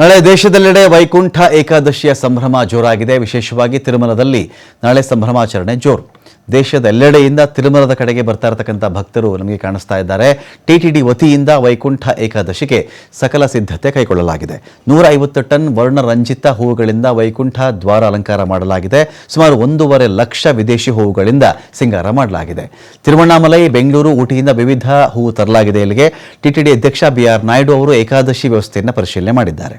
ನಾಳೆ ದೇಶದೆಲ್ಲೆಡೆ ವೈಕುಂಠ ಏಕಾದಶಿಯ ಸಂಭ್ರಮ ಜೋರಾಗಿದೆ. ವಿಶೇಷವಾಗಿ ತಿರುಮಲದಲ್ಲಿ ನಾಳೆ ಸಂಭ್ರಮಾಚರಣೆ ಜೋರು. ದೇಶದ ಎಲ್ಲೆಡೆಯಿಂದ ತಿರುಮಲದ ಕಡೆಗೆ ಬರ್ತಾ ಇರತಕ್ಕಂಥ ಭಕ್ತರು ನಮಗೆ ಕಾಣಿಸ್ತಾ ಇದ್ದಾರೆ. ಟಿಟಿಡಿ ವತಿಯಿಂದ ವೈಕುಂಠ ಏಕಾದಶಿಗೆ ಸಕಲ ಸಿದ್ಧತೆ ಕೈಗೊಳ್ಳಲಾಗಿದೆ. ನೂರ ಐವತ್ತು ಟನ್ ವರ್ಣರಂಜಿತ ಹೂವುಗಳಿಂದ ವೈಕುಂಠ ದ್ವಾರ ಅಲಂಕಾರ ಮಾಡಲಾಗಿದೆ. ಸುಮಾರು ಒಂದೂವರೆ ಲಕ್ಷ ವಿದೇಶಿ ಹೂವುಗಳಿಂದ ಸಿಂಗಾರ ಮಾಡಲಾಗಿದೆ. ತಿರುವಣ್ಣಾಮಲೈ, ಬೆಂಗಳೂರು, ಊಟಿಯಿಂದ ವಿವಿಧ ಹೂವು ತರಲಾಗಿದೆ ಇಲ್ಲಿಗೆ. ಟಿಟಿಡಿ ಅಧ್ಯಕ್ಷ ಬಿ ಆರ್ ನಾಯ್ಡು ಅವರು ಏಕಾದಶಿ ವ್ಯವಸ್ಥೆಯನ್ನು ಪರಿಶೀಲನೆ ಮಾಡಿದ್ದಾರೆ.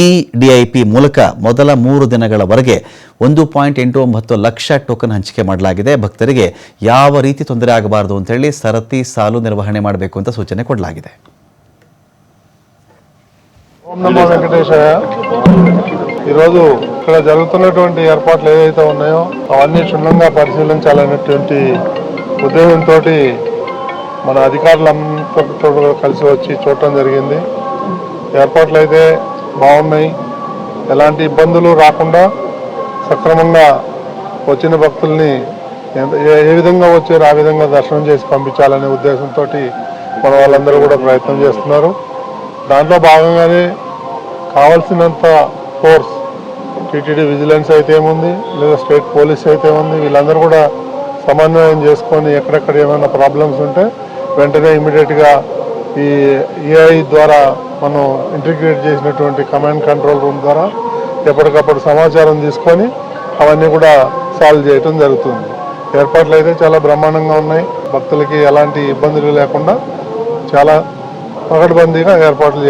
ಈ ಡಿಐಪಿ ಮೂಲಕ ಮೊದಲ ಮೂರು ದಿನಗಳವರೆಗೆ ಒಂದು ಪಾಯಿಂಟ್ ಎಂಟು ಒಂಬತ್ತು ಲಕ್ಷ ಟೋಕನ್ ಹಂಚಿಕೆ ಮಾಡಲಾಗಿದೆ. ಭಕ್ತರಿಗೆ ಯಾವ ರೀತಿ ತೊಂದರೆ ಆಗಬಾರದು ಅಂತೇಳಿ ಸರತಿ ಸಾಲು ನಿರ್ವಹಣೆ ಮಾಡಬೇಕು ಅಂತ ಸೂಚನೆ ಕೊಡಲಾಗಿದೆ ఓం నమో వెంకటేశాయ ఈరోజు ఇక్కడ జరుగుతున్నటువంటి ఏర్పాట్లు ఏవైతే ఉన్నాయో అవన్నీ క్షుణ్ణంగా పరిశీలించాలనేటువంటి ఉద్దేశంతో మన అధికారులందరితో కూడా కలిసి వచ్చి చూడటం జరిగింది ఏర్పాట్లు అయితే బాగున్నాయి ఎలాంటి ఇబ్బందులు రాకుండా సక్రమంగా వచ్చిన భక్తుల్ని ఎంత- ఏ- విధంగా వచ్చారు ఆ విధంగా దర్శనం చేసి పంపించాలనే ఉద్దేశంతో మన వాళ్ళందరూ కూడా ప్రయత్నం చేస్తున్నారు. దాంట్లో భాగంగానే కావాల్సినంత ఫోర్స్ టీటీడీ విజిలెన్స్ అయితే ఏముంది లేదా స్టేట్ పోలీస్ అయితే ఉంది వీళ్ళందరూ కూడా సమన్వయం చేసుకొని ఎక్కడెక్కడ ఏమైనా ప్రాబ్లమ్స్ ఉంటే వెంటనే ఇమీడియట్గా ఈ ఏఐ ద్వారా మనం ఇంటిగ్రేట్ చేసినటువంటి కమాండ్ కంట్రోల్ రూమ్ ద్వారా ఎప్పటికప్పుడు సమాచారం తీసుకొని అవన్నీ కూడా సాల్వ్ చేయటం జరుగుతుంది. ఏర్పాట్లు అయితే చాలా బ్రహ్మాండంగా ఉన్నాయి. భక్తులకి ఎలాంటి ఇబ్బందులు లేకుండా చాలా పకడ్బందీగా ఏర్పాట్లు